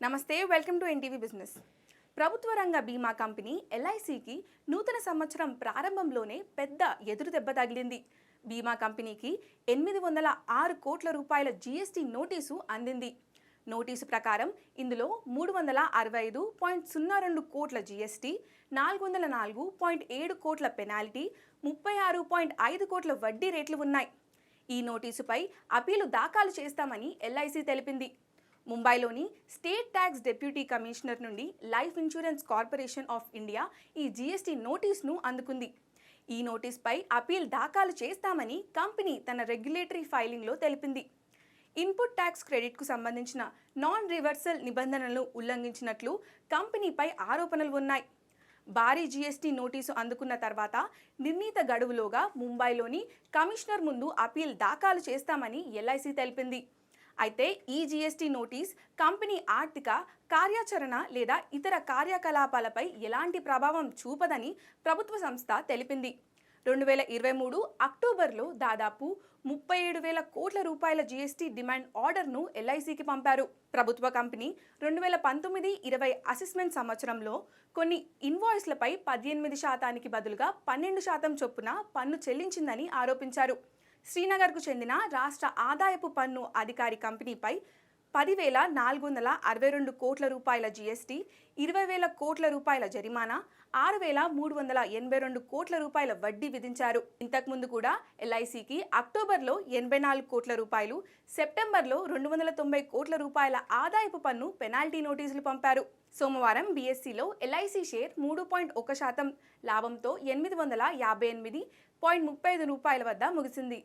నమస్తే welcome to NTV business. ప్రభుత్వ రంగ బీమా కంపెనీ ఎల్ఐసికి నూతన సంవత్సరం ప్రారంభంలోనే పెద్ద ఎదురు దెబ్బ తగిలింది. బీమా కంపెనీకి ఎనిమిది వందల ఆరు కోట్ల రూపాయల జీఎస్టీ నోటీసు అందింది. నోటీసు ప్రకారం ఇందులో మూడు వందల అరవై ఐదు పాయింట్ సున్నా రెండు కోట్ల జీఎస్టీ నాలుగు వందల నాలుగు పాయింట్ ఏడు కోట్ల పెనాల్టీ ముప్పై ఆరు పాయింట్ ఐదు కోట్ల వడ్డీ రేట్లు ఉన్నాయి. ఈ నోటీసుపై అపీలు దాఖలు చేస్తామని ఎల్ఐసి తెలిపింది. ముంబైలోని స్టేట్ ట్యాక్స్ డెప్యూటీ కమిషనర్ నుండి life insurance corporation of India ఈ జీఎస్టీ నోటీస్ను అందుకుంది. ఈ నోటీస్పై అపీల్ దాఖలు చేస్తామని కంపెనీ తన రెగ్యులేటరీ ఫైలింగ్లో తెలిపింది. ఇన్పుట్ ట్యాక్స్ క్రెడిట్కు సంబంధించిన నాన్ రివర్సల్ నిబంధనలను ఉల్లంఘించినట్లు కంపెనీపై ఆరోపణలు ఉన్నాయి. భారీ జీఎస్టీ నోటీసు అందుకున్న తర్వాత నిర్ణీత గడువులోగా ముంబైలోని కమిషనర్ ముందు అపీల్ దాఖలు చేస్తామని ఎల్ఐసి తెలిపింది. అయితే ఈ జీఎస్టీ నోటీస్ కంపెనీ ఆర్థిక కార్యాచరణ లేదా ఇతర కార్యకలాపాలపై ఎలాంటి ప్రభావం చూపదని ప్రభుత్వ సంస్థ తెలిపింది. రెండు వేల ఇరవై మూడు అక్టోబర్లో దాదాపు ముప్పై ఏడు వేల కోట్ల రూపాయల జీఎస్టీ డిమాండ్ ఆర్డర్ను ఎల్ఐసికి పంపారు. ప్రభుత్వ కంపెనీ రెండు వేల పంతొమ్మిది ఇరవై అసెస్మెంట్ సంవత్సరంలో కొన్ని ఇన్వాయిస్లపై పద్దెనిమిది శాతానికి బదులుగా పన్నెండు శాతం చొప్పున పన్ను చెల్లించిందని ఆరోపించారు. శ్రీనగర్కు చెందిన రాష్ట్ర ఆదాయపు పన్ను అధికారి కంపెనీపై పదివేల నాలుగు వందల అరవై రెండు కోట్ల రూపాయల జీఎస్టీ ఇరవై వేల కోట్ల రూపాయల జరిమానా ఆరు వేల మూడు వందల ఎనభై రెండు కోట్ల రూపాయల వడ్డీ విధించారు. ఇంతకుముందు కూడా ఎల్ఐసికి అక్టోబర్లో ఎనభై నాలుగు కోట్ల రూపాయలు సెప్టెంబర్లో రెండు వందల తొంభై కోట్ల రూపాయల ఆదాయపు పన్ను పెనాల్టీ నోటీసులు పంపారు. సోమవారం బీఎస్సీలో ఎల్ఐసి షేర్ మూడు పాయింట్ ఒక శాతం లాభంతో ఎనిమిది వందల యాభై ఎనిమిది పాయింట్ ముప్పై ఐదు రూపాయల వద్ద ముగిసింది.